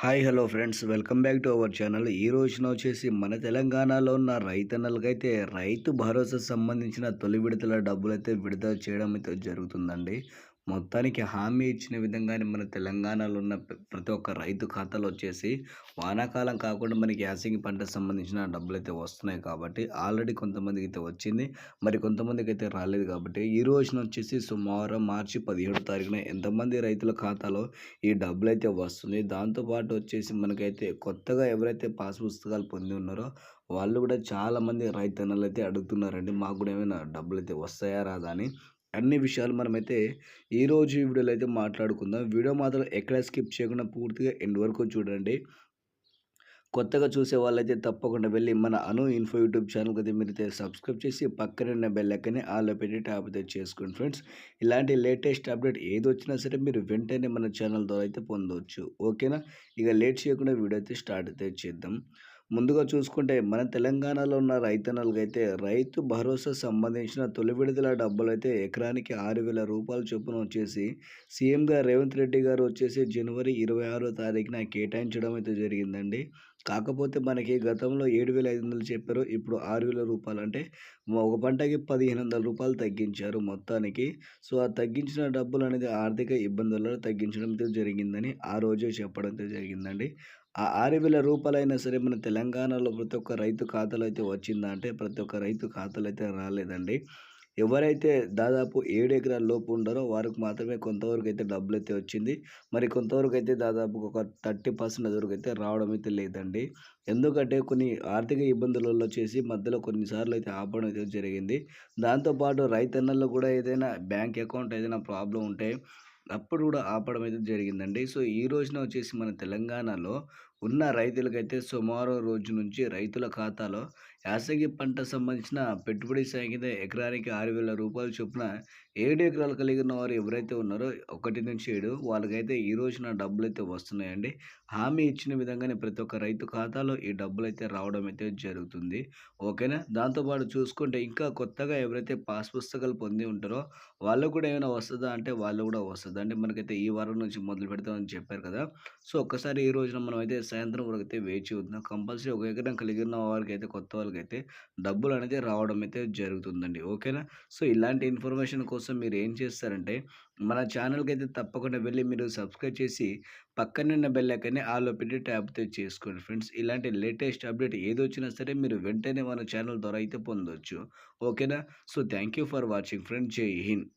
Hi hello friends. Welcome back to our channel. ఈ రోజున వచ్చేసి మన తెలంగాణలో ఉన్న రైతన్నలకైతే రైతు భరోసా సంబంధించిన తొలి విడతల డబ్బులు అయితే విడుదల చేయడం అయితే జరుగుతుందండి. మొత్తానికి హామీ ఇచ్చిన విధంగానే మన తెలంగాణలో ఉన్న ప్ర- ప్రతి ఒక్క రైతు ఖాతాలో వచ్చేసి వానాకాలం కాకుండా మనకి యాసంగి పంట సంబంధించిన డబ్బులు అయితే వస్తున్నాయి కాబట్టి ఆల్రెడీ కొంతమందికి అయితే వచ్చింది. మరి కొంతమందికి అయితే రాలేదు కాబట్టి ఈ రోజున వచ్చేసి సుమారు మార్చి పదిహేడు తారీఖున ఎంతమంది రైతుల ఖాతాలో ఈ డబ్బులు అయితే వస్తుంది దాంతోపాటు వచ్చేసి మనకైతే కొత్తగా ఎవరైతే పాస్ పుస్తకాలు పొంది ఉన్నారో వాళ్ళు కూడా చాలామంది రైతన్నలు అయితే అడుగుతున్నారండి మాకు కూడా ఏమైనా డబ్బులు అయితే వస్తాయా రాదా అని. అన్ని విషయాలు మనమైతే ఈరోజు ఈ వీడియోలో అయితే మాట్లాడుకుందాం. వీడియో మాత్రం ఎక్కడ స్కిప్ చేయకుండా పూర్తిగా ఎండ్ వరకు చూడండి. కొత్తగా చూసే వాళ్ళైతే తప్పకుండా వెళ్ళి మన అను ఇన్ఫో యూట్యూబ్ ఛానల్కి అయితే మీరు అయితే సబ్స్క్రైబ్ చేసి పక్కన ఉన్న బెల్ ఐకాన్ని ఆల్లో పెట్టి ట్యాప్ అయితే చేసుకోండి ఫ్రెండ్స్. ఇలాంటి లేటెస్ట్ అప్డేట్ ఏది వచ్చినా సరే మీరు వెంటనే మన ఛానల్ ద్వారా అయితే పొందవచ్చు ఓకేనా? ఇక లేట్ చేయకుండా వీడియో అయితే స్టార్ట్ అయితే చేద్దాం. ముందుగా చూసుకుంటే మన తెలంగాణలో ఉన్న రైతన్నలకైతే రైతు భరోసా సంబంధించిన తొలి విడుదల డబ్బులు అయితే ఎకరానికి ఆరు వేల రూపాయల చొప్పున వచ్చేసి సీఎంగా రేవంత్ రెడ్డి గారు వచ్చేసి జనవరి ఇరవై ఆరో తారీఖున కేటాయించడం అయితే జరిగిందండి. కాకపోతే మనకి గతంలో ఏడు వేల ఐదు వందలు చెప్పారు ఇప్పుడు ఆరు వేల రూపాయలు అంటే ఒక పంటకి పదిహేను వందల రూపాయలు తగ్గించారు మొత్తానికి. సో ఆ తగ్గించిన డబ్బులు అనేది ఆర్థిక ఇబ్బందులలో తగ్గించడం అయితే జరిగిందని ఆ రోజే చెప్పడం అయితే జరిగిందండి. ఆ ఆరు వేల రూపాయలైనా సరే మన తెలంగాణలో ప్రతి ఒక్క రైతు ఖాతాలో అయితే వచ్చిందా? అంటే ప్రతి ఒక్క రైతు ఖాతాలో అయితే రాలేదండి. ఎవరైతే దాదాపు ఏడు ఎకరాల లోపు ఉండారో వారికి మాత్రమే కొంతవరకు అయితే డబ్బులు అయితే వచ్చింది. మరి కొంతవరకు అయితే దాదాపు ఒక థర్టీ పర్సెంట్ వరకు అయితే రావడం అయితే లేదండి. ఎందుకంటే కొన్ని ఆర్థిక ఇబ్బందులలో చేసి మధ్యలో కొన్నిసార్లు అయితే ఆపడం అయితే జరిగింది. దాంతోపాటు రైతన్నల్లో కూడా ఏదైనా బ్యాంక్ అకౌంట్ ఏదైనా ప్రాబ్లం ఉంటే అప్పుడు కూడా ఆపడం అయితే జరిగిందండి. సో ఈ రోజున వచ్చేసి మన తెలంగాణలో ఉన్న రైతులకైతే సోమవారం రోజు నుంచి రైతుల ఖాతాలో యాసంగి పంట సంబంధించిన పెట్టుబడి సాగిన ఎకరానికి ఆరు వేల రూపాయల చొప్పున ఏడు ఎకరాలు కలిగి ఉన్న వారు ఎవరైతే ఉన్నారో ఒకటి నుంచి ఏడు వాళ్ళకైతే ఈ రోజున డబ్బులు అయితే వస్తున్నాయండి. హామీ ఇచ్చిన విధంగానే ప్రతి ఒక్క రైతు ఖాతాలో ఈ డబ్బులు అయితే రావడం అయితే జరుగుతుంది. ఓకేనా? దాంతోపాటు చూసుకుంటే ఇంకా కొత్తగా ఎవరైతే పాస్ పుస్తకాలు పొంది ఉంటారో వాళ్ళు కూడా ఏమైనా వస్తుందా అంటే వాళ్ళు కూడా వస్తుంది అంటే మనకైతే ఈ వారం నుంచి మొదలు పెడతామని చెప్పారు కదా. సో ఒక్కసారి ఈ రోజున మనం అయితే సాయంత్రం వరకు అయితే వేచి ఉందాం కంపల్సరీ ఒక ఎకరం కలిగి ఉన్న వారికి అయితే కొత్త వాళ్ళకి అయితే డబ్బులు అనేది రావడం అయితే జరుగుతుందండి. ఓకేనా? సో ఇలాంటి ఇన్ఫర్మేషన్ కోసం మీరు ఏం చేస్తారంటే మన ఛానల్కి అయితే తప్పకుండా వెళ్ళి మీరు సబ్స్క్రైబ్ చేసి పక్కనున్న బెల్ ఆలో పెట్టి ట్యాప్ చేసుకోండి ఫ్రెండ్స్. ఇలాంటి లేటెస్ట్ అప్డేట్ ఏది వచ్చినా సరే మీరు వెంటనే మన ఛానల్ ద్వారా అయితే పొందవచ్చు ఓకేనా? So thank you for watching friends జై హింద్.